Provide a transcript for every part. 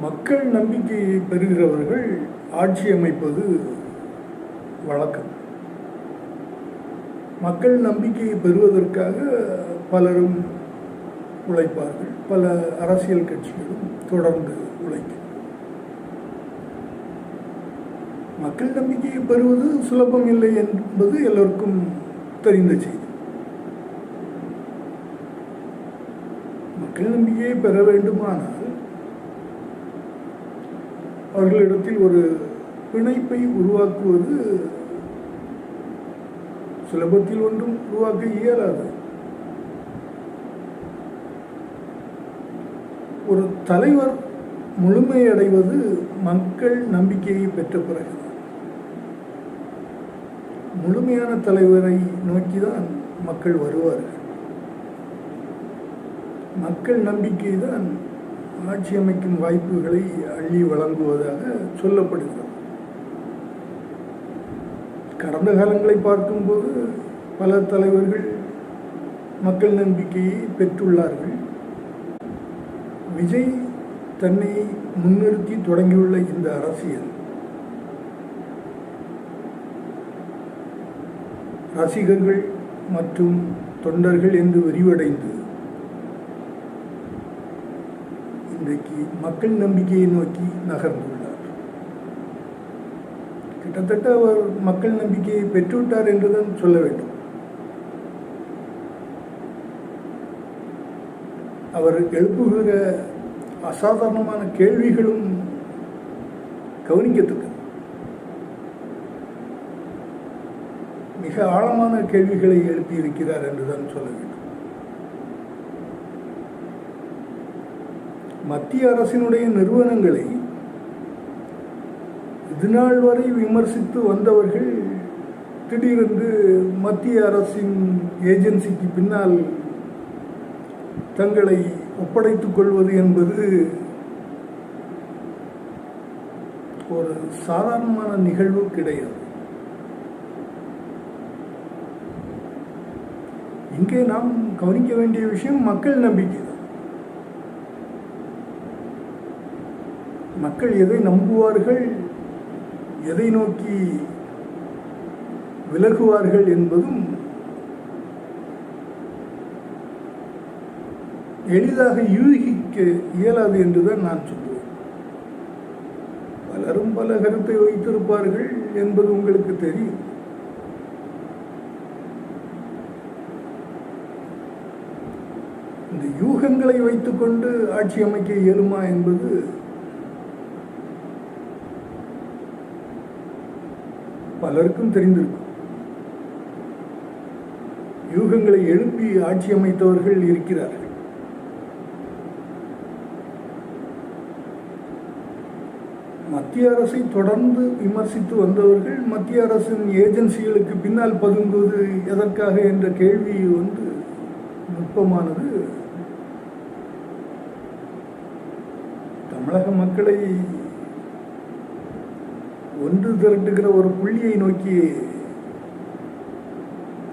மக்கள் நம்பிக்கையை பெறுகிறவர்கள் ஆட்சி அமைப்பது வழக்கம். மக்கள் நம்பிக்கையை பெறுவதற்காக பலரும் உழைப்பார்கள். பல அரசியல் கட்சிகளும் தொடர்ந்து உழைக்கும். மக்கள் நம்பிக்கையை பெறுவது சுலபம் இல்லை என்பது எல்லோருக்கும் தெரிந்த செய்தி. மக்கள் நம்பிக்கையை பெற வேண்டுமானால் அவர்களிடத்தில் ஒரு பிணைப்பை உருவாக்குவது சுலபத்தில் ஒன்றும் உருவாக்க இயலாது. ஒரு தலைவர் முழுமையடைவது மக்கள் நம்பிக்கையை பெற்ற பிறகு முழுமையான தலைவரை நோக்கிதான் மக்கள் வருவார்கள். மக்கள் நம்பிக்கை தான் ஆட்சி அமைக்கும் வாய்ப்புகளை அள்ளி வழங்குவதாக சொல்லப்படுகிறது. கடந்த காலங்களை பார்க்கும்போது பல தலைவர்கள் மக்கள் நம்பிக்கையை பெற்றுள்ளார்கள். விஜய் தன்னை முன்னிறுத்தி தொடங்கியுள்ள இந்த அரசியல் ரசிகர்கள் மற்றும் தொண்டர்கள் என்று விரிவடைந்து இன்றைக்கு மக்கள் நம்பிக்கையை நோக்கி நகர்ந்துள்ளார். கிட்டத்தட்ட அவர் மக்கள் நம்பிக்கையை பெற்றுவிட்டார் என்றுதான் சொல்ல வேண்டும். அவர் எழுப்புகிற அசாதாரணமான கேள்விகளும் கவனிக்கத்தக்கது. மிக ஆழமான கேள்விகளை எழுப்பியிருக்கிறார் என்றுதான் சொல்ல வேண்டும். மத்திய அரசினுடைய நிறுவனங்களை இதுநாள் வரை விமர்சித்து வந்தவர்கள் திடீரென்று மத்திய அரசின் ஏஜென்சிக்கு பின்னால் தங்களை ஒப்படைத்துக் கொள்வது என்பது ஒரு சாதாரணமான நிகழ்வு கிடையாது. இங்கே நாம் கவனிக்க வேண்டிய விஷயம் மக்கள் நம்பிக்கை தான் மக்கள் எதை நம்புவார்கள் எதை நோக்கி விலகுவார்கள் என்பதும் எளிதாக யூகிக்க இயலாது என்றுதான் நான் சொல்லுவேன் பலரும் பல கருத்தை வைத்திருப்பார்கள் என்பது உங்களுக்கு தெரியும். இந்த யூகங்களை வைத்துக்கொண்டு ஆட்சி அமைக்க இயலுமா என்பது பலருக்கும் தெரிந்திருக்கும். யூகங்களை எழுப்பி ஆட்சி அமைத்தவர்கள் இருக்கிறார்கள். மத்திய அரசை தொடர்ந்து விமர்சித்து வந்தவர்கள் மத்திய அரசின் ஏஜென்சிகளுக்கு பின்னால் பதுங்குவது எதற்காக என்ற கேள்வி வந்து நுட்பமானது. தமிழக மக்களை ஒன்று திரட்டுகிற ஒரு புள்ளியை நோக்கி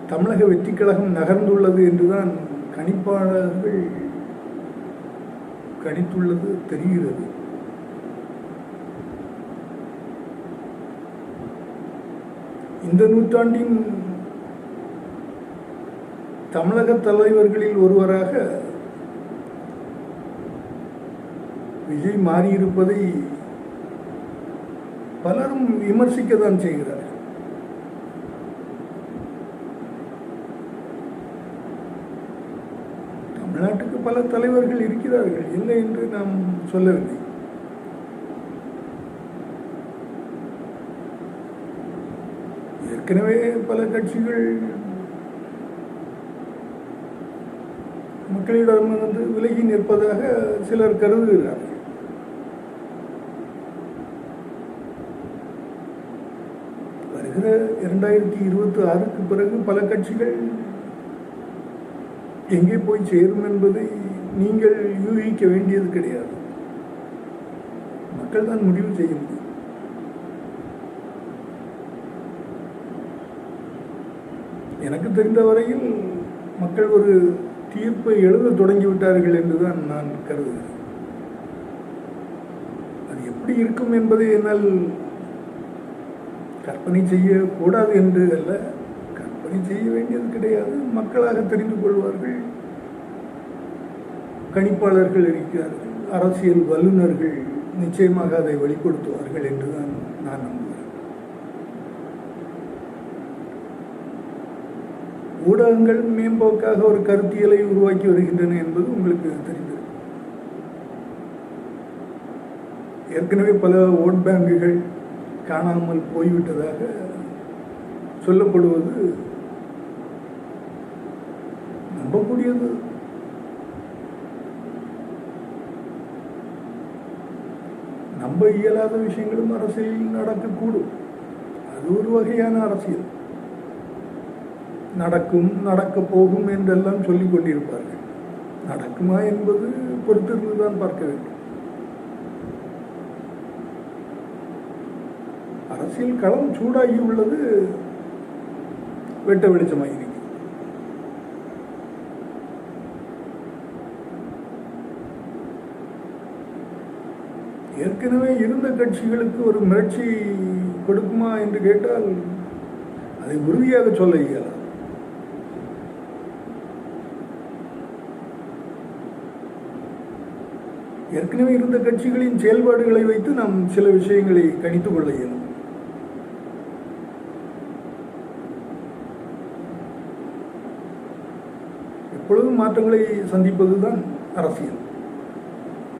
தமிழக வெற்றி கழகம் நகர்ந்துள்ளது என்றுதான் கணிப்பாளர்கள் கணித்துள்ளது தெரிகிறது. இந்த நூற்றாண்டின் தமிழக தலைவர்களில் ஒருவராக விஜய் மாறியிருப்பதை பலரும் விமர்சிக்க தான் செய்கிறார்கள். தமிழ்நாட்டுக்கு பல தலைவர்கள் இருக்கிறார்கள். இல்லை என்று நாம் சொல்லவில்லை. ஏற்கனவே பல கட்சிகள் மக்களிடம் வந்து விலகி நிற்பதாக சிலர் கருதுகிறார்கள். வருகிற இரண்டாயிரத்தி இருபத்தி ஆறுக்கு பிறகு பல கட்சிகள் எங்கே போய் சேரும் என்பதை நீங்கள் யூகிக்க வேண்டியது கிடையாது. மக்கள் தான் முடிவு செய்ய முடியும். எனக்கு தெரிந்த வரையில் மக்கள் ஒரு தீர்ப்பை எழுத தொடங்கிவிட்டார்கள் என்றுதான் நான் கருதுகிறேன். அது எப்படி இருக்கும் என்பதை என்னால் கற்பனை செய்யக்கூடாது என்று அல்ல. கற்பனை செய்ய வேண்டியது கிடையாது. மக்களாக தெரிந்து கொள்வார்கள். கணிப்பாளர்கள் இருக்கிறார்கள். அரசியல் வல்லுநர்கள் நிச்சயமாக அதை வெளிப்படுத்துவார்கள் என்று தான் நான் நம்புகிறேன். ஊடகங்கள் மேம்போக்காக ஒரு கருத்தியலை உருவாக்கி வருகின்றன என்பது உங்களுக்கு தெரிந்திருக்கும். ஏற்கனவே பல ஓட் பேங்குகள் காணாமல் போய்விட்டதாக சொல்லப்படுவது நம்பக்கூடியது. நம்ப இயலாத விஷயங்களும் அரசியலில் நடக்கக்கூடும். அது ஒரு வகையான அரசியல். நடக்கும் நடக்கப் போகும் என்றெல்லாம் சொல்லிக் கொண்டிருப்பார்கள். நடக்குமா என்பது பொறுத்திருந்து தான் பார்க்க வேண்டும். அரசியல் களம் சூடாகி உள்ளது. வெட்ட வெளிச்சமாக இருக்கு ஏற்கனவே இருந்த கட்சிகளுக்கு ஒரு மிரட்சி கொடுக்குமா என்று கேட்டால் அதை உறுதியாக சொல்ல இயலாது. ஏற்கனவே இருந்த கட்சிகளின் செயல்பாடுகளை வைத்து நாம் சில விஷயங்களை கணித்துக் கொள்ள இயலும். எப்பொழுதும் மாற்றங்களை சந்திப்பதுதான் அரசியல்.